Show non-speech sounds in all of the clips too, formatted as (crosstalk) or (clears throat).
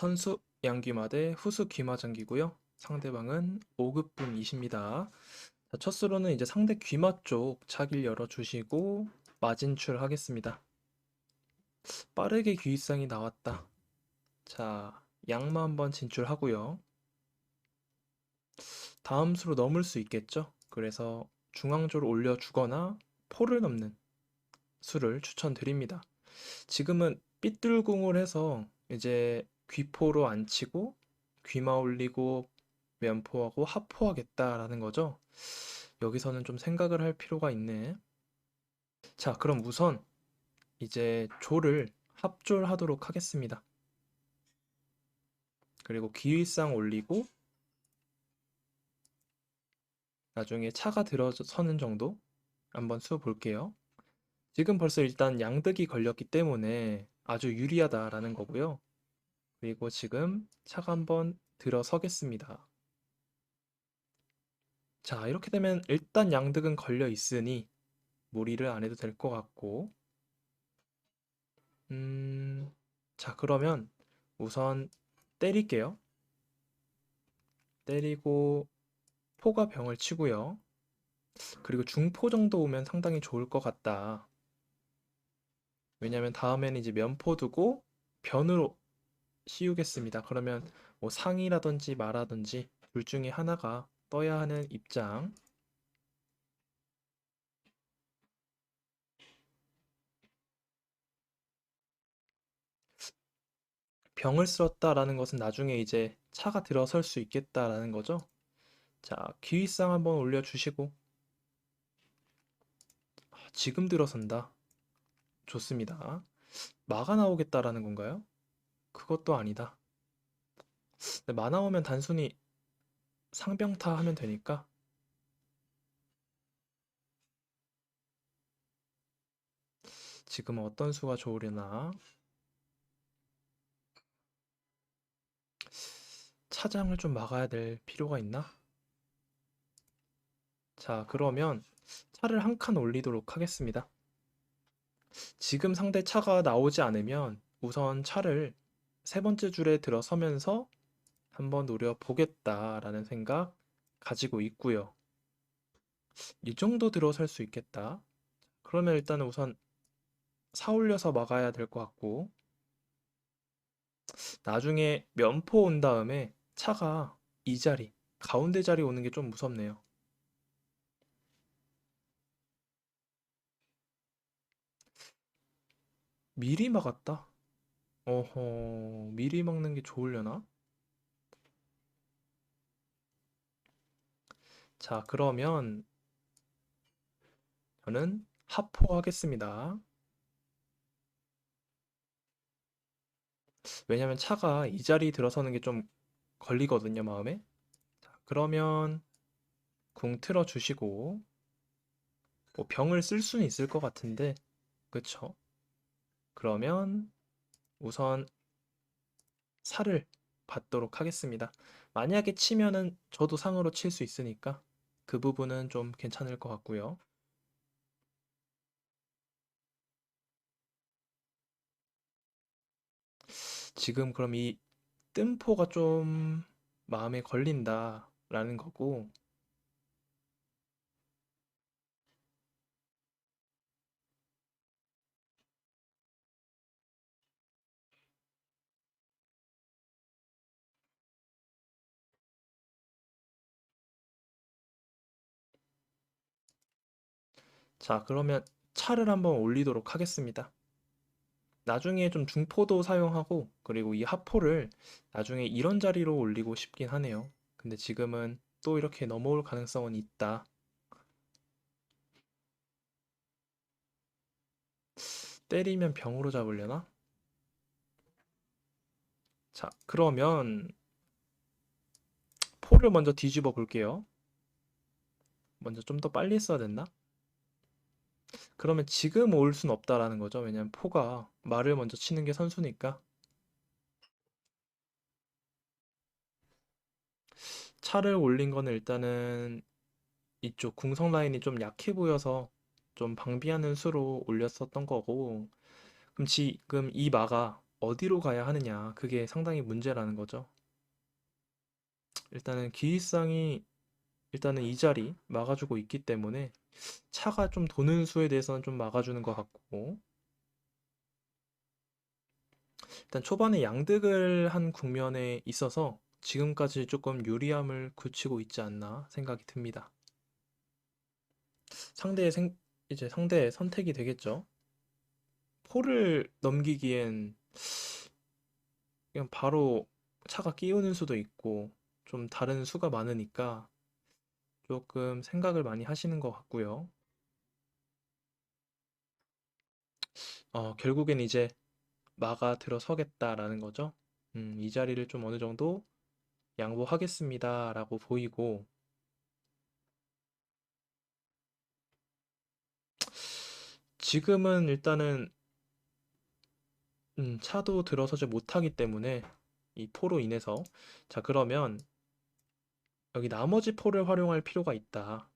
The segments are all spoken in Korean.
선수 양귀마 대 후수 귀마장기고요. 상대방은 5급 분이십니다. 자, 첫 수로는 이제 상대 귀마 쪽 차기를 열어주시고 마진출 하겠습니다. 빠르게 귀입상이 나왔다. 자, 양마 한번 진출하고요. 다음 수로 넘을 수 있겠죠? 그래서 중앙조를 올려주거나 포를 넘는 수를 추천드립니다. 지금은 삐뚤궁을 해서 이제 귀포로 안 치고 귀마 올리고 면포하고 합포하겠다라는 거죠. 여기서는 좀 생각을 할 필요가 있네. 자, 그럼 우선 이제 조를 합졸하도록 하겠습니다. 그리고 귀일상 올리고 나중에 차가 들어서는 정도 한번 수 볼게요. 지금 벌써 일단 양득이 걸렸기 때문에 아주 유리하다라는 거고요. 그리고 지금 차가 한번 들어서겠습니다. 자, 이렇게 되면 일단 양득은 걸려 있으니 무리를 안 해도 될 것 같고 음, 자, 그러면 우선 때릴게요. 때리고 포가 병을 치고요. 그리고 중포 정도 오면 상당히 좋을 것 같다. 왜냐면 다음에는 이제 면포 두고 변으로 씌우겠습니다. 그러면 뭐 상이라든지 마라든지 둘 중에 하나가 떠야 하는 입장. 병을 쓸었다라는 것은 나중에 이제 차가 들어설 수 있겠다라는 거죠. 자, 기위상 한번 올려주시고 아, 지금 들어선다. 좋습니다. 마가 나오겠다라는 건가요? 그것도 아니다. 마 나오면 단순히 상병타 하면 되니까 지금 어떤 수가 좋으려나? 차장을 좀 막아야 될 필요가 있나? 자, 그러면 차를 한 칸 올리도록 하겠습니다. 지금 상대 차가 나오지 않으면 우선 차를 세 번째 줄에 들어서면서 한번 노려보겠다라는 생각 가지고 있고요. 이 정도 들어설 수 있겠다. 그러면 일단은 우선 사 올려서 막아야 될 것 같고 나중에 면포 온 다음에 차가 이 자리, 가운데 자리 오는 게 좀 무섭네요. 미리 막았다. 어허, 미리 막는 게 좋으려나? 자, 그러면 저는 하포하겠습니다. 왜냐면 차가 이 자리 들어서는 게 좀 걸리거든요, 마음에. 자, 그러면 궁 틀어 주시고 뭐 병을 쓸 수는 있을 것 같은데, 그쵸? 그러면 우선 살을 받도록 하겠습니다. 만약에 치면은 저도 상으로 칠 수 있으니까 그 부분은 좀 괜찮을 것 같고요. 지금 그럼 이 뜸포가 좀 마음에 걸린다라는 거고 자, 그러면 차를 한번 올리도록 하겠습니다. 나중에 좀 중포도 사용하고 그리고 이 하포를 나중에 이런 자리로 올리고 싶긴 하네요. 근데 지금은 또 이렇게 넘어올 가능성은 있다. 때리면 병으로 잡으려나? 자, 그러면 포를 먼저 뒤집어 볼게요. 먼저 좀 더 빨리 했어야 됐나? 그러면 지금 올 순 없다라는 거죠. 왜냐면 포가 말을 먼저 치는 게 선수니까. 차를 올린 거는 일단은 이쪽 궁성 라인이 좀 약해 보여서 좀 방비하는 수로 올렸었던 거고 그럼 지금 이 마가 어디로 가야 하느냐. 그게 상당히 문제라는 거죠. 일단은 기일상이 일단은 이 자리 막아주고 있기 때문에 차가 좀 도는 수에 대해서는 좀 막아주는 것 같고 일단 초반에 양득을 한 국면에 있어서 지금까지 조금 유리함을 굳히고 있지 않나 생각이 듭니다. 상대의 생, 이제 상대의 선택이 되겠죠. 포를 넘기기엔 그냥 바로 차가 끼우는 수도 있고 좀 다른 수가 많으니까 조금 생각을 많이 하시는 것 같고요. 어, 결국엔 이제 막아 들어서겠다라는 거죠. 음, 이 자리를 좀 어느 정도 양보하겠습니다라고 보이고 지금은 일단은 음, 차도 들어서지 못하기 때문에 이 포로 인해서 자 그러면 여기 나머지 포를 활용할 필요가 있다.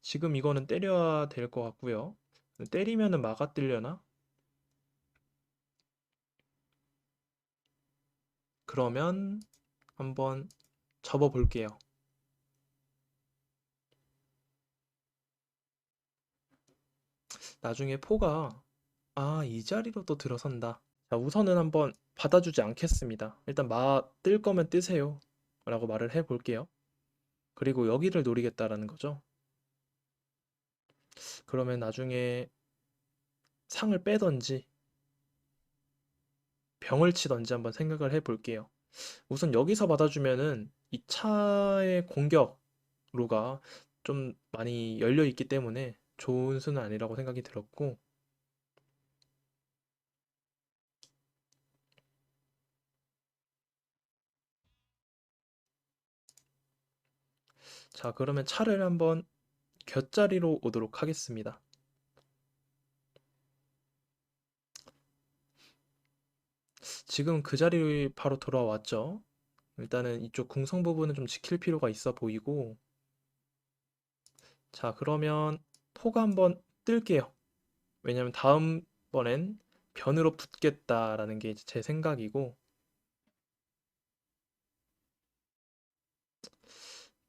지금 이거는 때려야 될 것 같고요. 때리면은 막아 뜨려나? 그러면 한번 접어 볼게요. 나중에 포가 아, 이 자리로 또 들어선다. 자, 우선은 한번 받아주지 않겠습니다. 일단 마 뜰 거면 뜨세요. 라고 말을 해 볼게요. 그리고 여기를 노리겠다라는 거죠. 그러면 나중에 상을 빼던지 병을 치던지 한번 생각을 해 볼게요. 우선 여기서 받아주면은 이 차의 공격로가 좀 많이 열려 있기 때문에 좋은 수는 아니라고 생각이 들었고 자, 그러면 차를 한번 곁자리로 오도록 하겠습니다. 지금 그 자리 바로 돌아왔죠. 일단은 이쪽 궁성 부분은 좀 지킬 필요가 있어 보이고 자, 그러면 포가 한번 뜰게요. 왜냐면 다음번엔 변으로 붙겠다라는 게 제 생각이고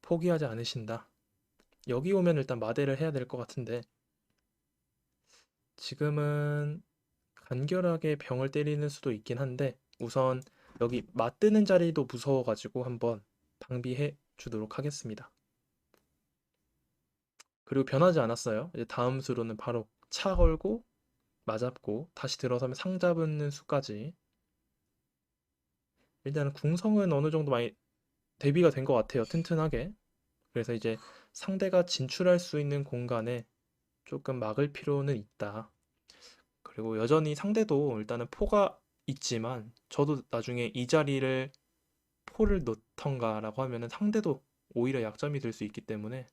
포기하지 않으신다. 여기 오면 일단 마대를 해야 될 것 같은데 지금은 간결하게 병을 때리는 수도 있긴 한데 우선 여기 맞뜨는 자리도 무서워가지고 한번 방비해 주도록 하겠습니다. 그리고 변하지 않았어요. 이제 다음 수로는 바로 차 걸고 맞았고 다시 들어서면 상 잡는 수까지 일단은 궁성은 어느 정도 많이 대비가 된 것 같아요. 튼튼하게. 그래서 이제 상대가 진출할 수 있는 공간에 조금 막을 필요는 있다. 그리고 여전히 상대도 일단은 포가 있지만 저도 나중에 이 자리를 포를 놓던가라고 하면은 상대도 오히려 약점이 될 수 있기 때문에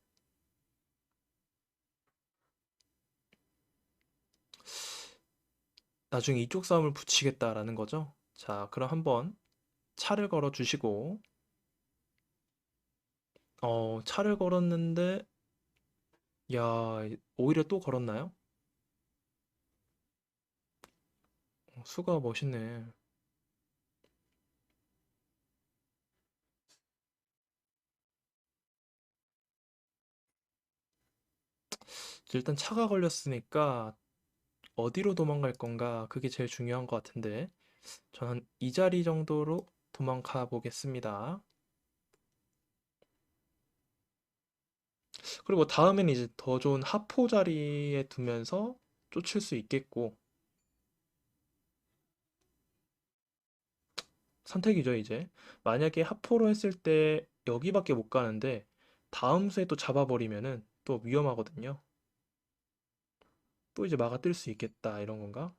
나중에 이쪽 싸움을 붙이겠다라는 거죠. 자, 그럼 한번 차를 걸어 주시고 어, 차를 걸었는데 야, 오히려 또 걸었나요? 어, 수가 멋있네. 일단 차가 걸렸으니까 어디로 도망갈 건가 그게 제일 중요한 것 같은데 저는 이 자리 정도로 도망가 보겠습니다. 그리고 다음엔 이제 더 좋은 하포 자리에 두면서 쫓을 수 있겠고 선택이죠 이제 만약에 하포로 했을 때 여기밖에 못 가는데 다음 수에 또 잡아버리면은 또 위험하거든요. 또 이제 막아 뜰수 있겠다 이런 건가?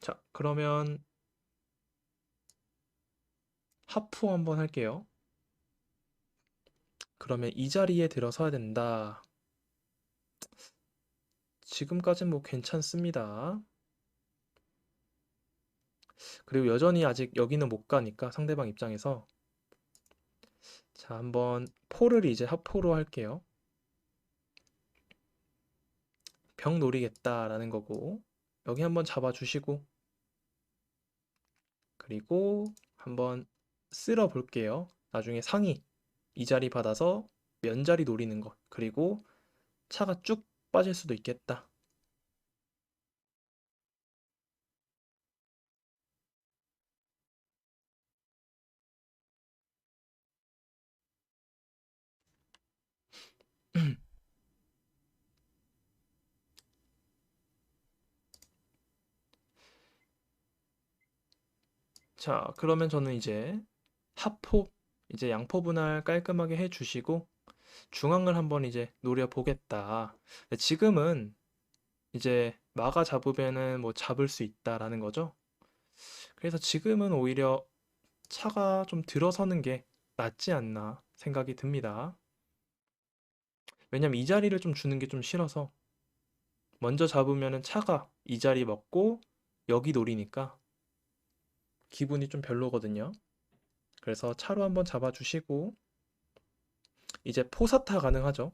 자, 그러면 하프 한번 할게요. 그러면 이 자리에 들어서야 된다. 지금까진 뭐 괜찮습니다. 그리고 여전히 아직 여기는 못 가니까 상대방 입장에서 자, 한번 포를 이제 하포로 할게요. 병 노리겠다라는 거고 여기 한번 잡아주시고 그리고 한번 쓸어 볼게요. 나중에 상위 이 자리 받아서 면자리 노리는 것 그리고 차가 쭉 빠질 수도 있겠다. (clears throat) 자, 그러면 저는 이제 하포, 이제 양포 분할 깔끔하게 해주시고 중앙을 한번 이제 노려보겠다. 지금은 이제 마가 잡으면은 뭐 잡을 수 있다라는 거죠. 그래서 지금은 오히려 차가 좀 들어서는 게 낫지 않나 생각이 듭니다. 왜냐면 이 자리를 좀 주는 게 좀 싫어서 먼저 잡으면은 차가 이 자리 먹고 여기 노리니까 기분이 좀 별로거든요. 그래서 차로 한번 잡아주시고 이제 포사타 가능하죠.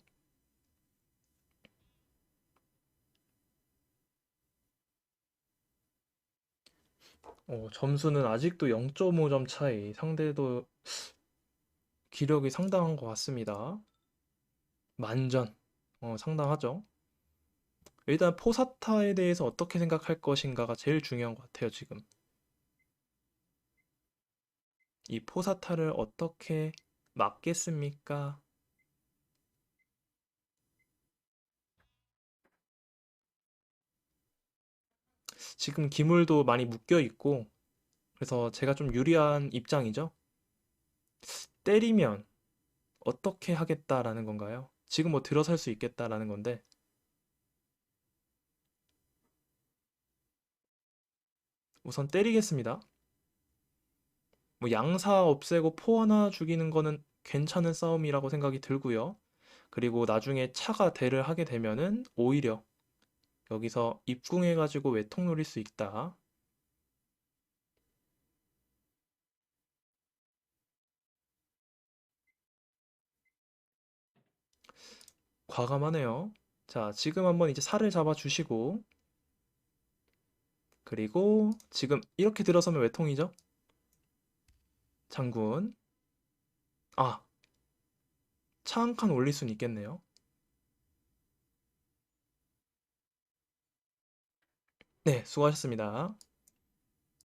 어, 점수는 아직도 0.5점 차이. 상대도 기력이 상당한 것 같습니다. 만전. 어, 상당하죠. 일단 포사타에 대해서 어떻게 생각할 것인가가 제일 중요한 것 같아요, 지금. 이 포사타를 어떻게 막겠습니까? 지금 기물도 많이 묶여 있고, 그래서 제가 좀 유리한 입장이죠. 때리면 어떻게 하겠다라는 건가요? 지금 뭐 들어설 수 있겠다라는 건데, 우선 때리겠습니다. 뭐 양사 없애고 포 하나 죽이는 거는 괜찮은 싸움이라고 생각이 들고요. 그리고 나중에 차가 대를 하게 되면은 오히려 여기서 입궁해가지고 외통 노릴 수 있다. 과감하네요. 자, 지금 한번 이제 살을 잡아주시고 그리고 지금 이렇게 들어서면 외통이죠? 장군. 아, 차 한 칸 올릴 수는 있겠네요. 네, 수고하셨습니다.